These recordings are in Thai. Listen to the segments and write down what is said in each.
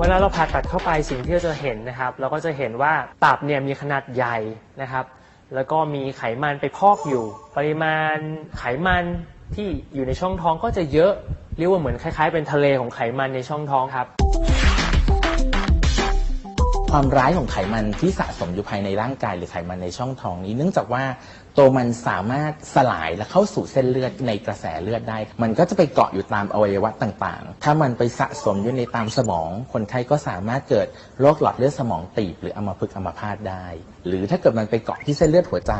เวลาเราผ่าตัดเข้าไปสิ่งที่เราจะเห็นนะครับ เราก็จะเห็นว่าตับเนี่ยมีขนาดใหญ่นะครับ แล้วก็มีไขมันไปพอกอยู่ ปริมาณไขมันที่อยู่ในช่องท้องก็จะเยอะเรียกว่าเหมือนคล้าย ๆ เป็นทะเลของไขมันในช่องท้องครับ ความร้ายของไขมันที่สะสมอยู่ภายในร่างกายหรือไขมันในช่องท้องนี้ เนื่องจากว่าตัวมันสามารถสลายและเข้าสู่เส้นเลือดในกระแสเลือดได้ มันก็จะไปเกาะอยู่ตามอวัยวะต่างๆ ถ้ามันไปสะสมอยู่ในตามสมอง คนไข้ก็สามารถเกิดโรคหลอดเลือดสมองตีบหรืออัมพฤกษ์อัมพาตได้ หรือถ้าเกิดมันไปเกาะที่เส้นเลือดหัวใจ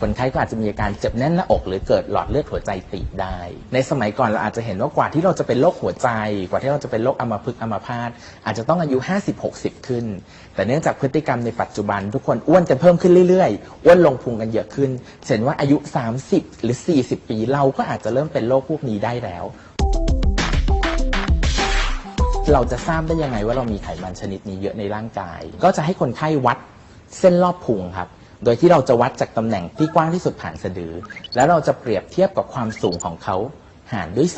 คนไข้ก็อาจจะมีอาการเจ็บแน่นหน้าอก หรือเกิดหลอดเลือดหัวใจตีบได้ ในสมัยก่อนเราอาจจะเห็นว่ากว่าที่เราจะเป็นโรคหัวใจ กว่าที่เราจะเป็นโรคอัมพฤกษ์อัมพาตอาจจะต้องอายุ 50-60 ขึ้น แต่เนื่องจากพฤติกรรมในปัจจุบัน ทุกคนอ้วนกันเพิ่มขึ้นเรื่อยๆอ้วนลงพุงกันเยอะขึ้นเห็นว่าอายุ 30 หรือ 40 ปีเราก็อาจจะเริ่มเป็นโรคพวกนี้ได้แล้วเราจะทราบได้ยังไงว่าเรามีไขมันชนิดนี้เยอะในร่างกาย ก็จะให้คนไข้วัด เส้นรอบพุงครับ โดยที่เราจะวัดจากตำแหน่งที่กว้างที่สุดผ่านสะดือ แล้วเราจะเปรียบเทียบกับความสูงของเขาหารด้วย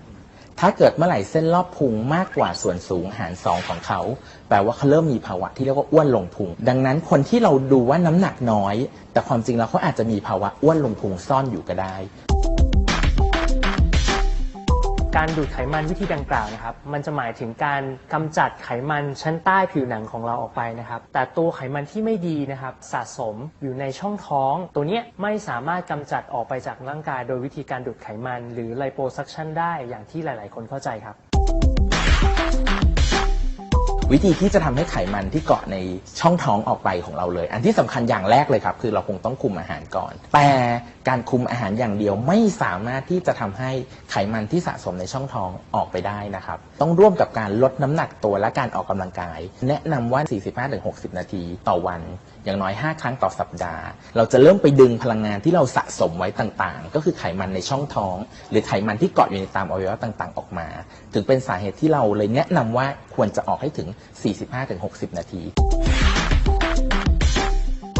2 ถ้าเกิดเมื่อไหร่เส้นรอบพุงมากกว่าส่วนสูงหาร 2 ของเขา แปลว่าเขาเริ่มมีภาวะที่เรียกว่าอ้วนลงพุง ดังนั้นคนที่เราดูว่าน้ำหนักน้อย แต่ความจริงแล้วเขาอาจจะมีภาวะอ้วนลงพุงซ่อนอยู่ก็ได้ การดูดไขมันวิธีดังกล่าวนะครับมันจะหมายถึงการกำจัดไขมันชั้นใต้ผิวหนังของเราออกไปนะครับ แต่ตัวไขมันที่ไม่ดีนะครับสะสมอยู่ในช่องท้อง ตัวเนี้ยไม่สามารถกำจัดออกไปจากร่างกาย โดยวิธีการดูดไขมัน หรือไลโปซักชันได้อย่างที่หลาย ๆ คนเข้าใจครับ วิธีที่จะทำให้ไขมันที่เกาะในช่องท้องออกไปของเราเลย อันที่สำคัญอย่างแรกเลยครับ คือเราคงต้องคุมอาหารก่อน แต่การคุมอาหารอย่างเดียวไม่สามารถที่จะทำให้ไขมันที่สะสมในช่องท้องออกไปได้นะครับ ต้องร่วมกับการลดน้ำหนักตัวและการออกกำลังกาย แนะนำว่า 45-60 นาทีต่อวัน อย่างน้อย 5 ครั้งต่อสัปดาห์ เราจะเริ่มไปดึงพลังงานที่เราสะสมไว้ต่างๆ ก็คือไขมันในช่องท้อง หรือไขมันที่เกาะอยู่ในตามอวัยวะต่างๆ ออกมา ถึงเป็นสาเหตุที่เราเลยแนะนำว่าควรจะออกให้ถึง45-60 นาที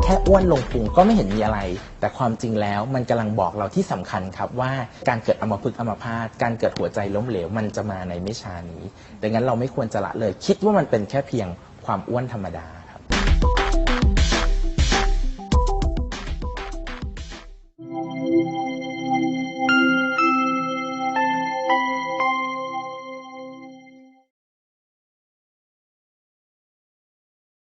แค่อ้วนลงพุงก็ไม่เห็นมีอะไร แต่ความจริงแล้วมันกำลังบอกเราที่สำคัญครับว่าการเกิดอัมพฤกษ์อัมพาตการเกิดหัวใจล้มเหลวมันจะมาในไม่ช้านี้ ดังนั้นเราไม่ควรจะละเลย คิดว่ามันเป็นแค่เพียงความอ้วนธรรมดา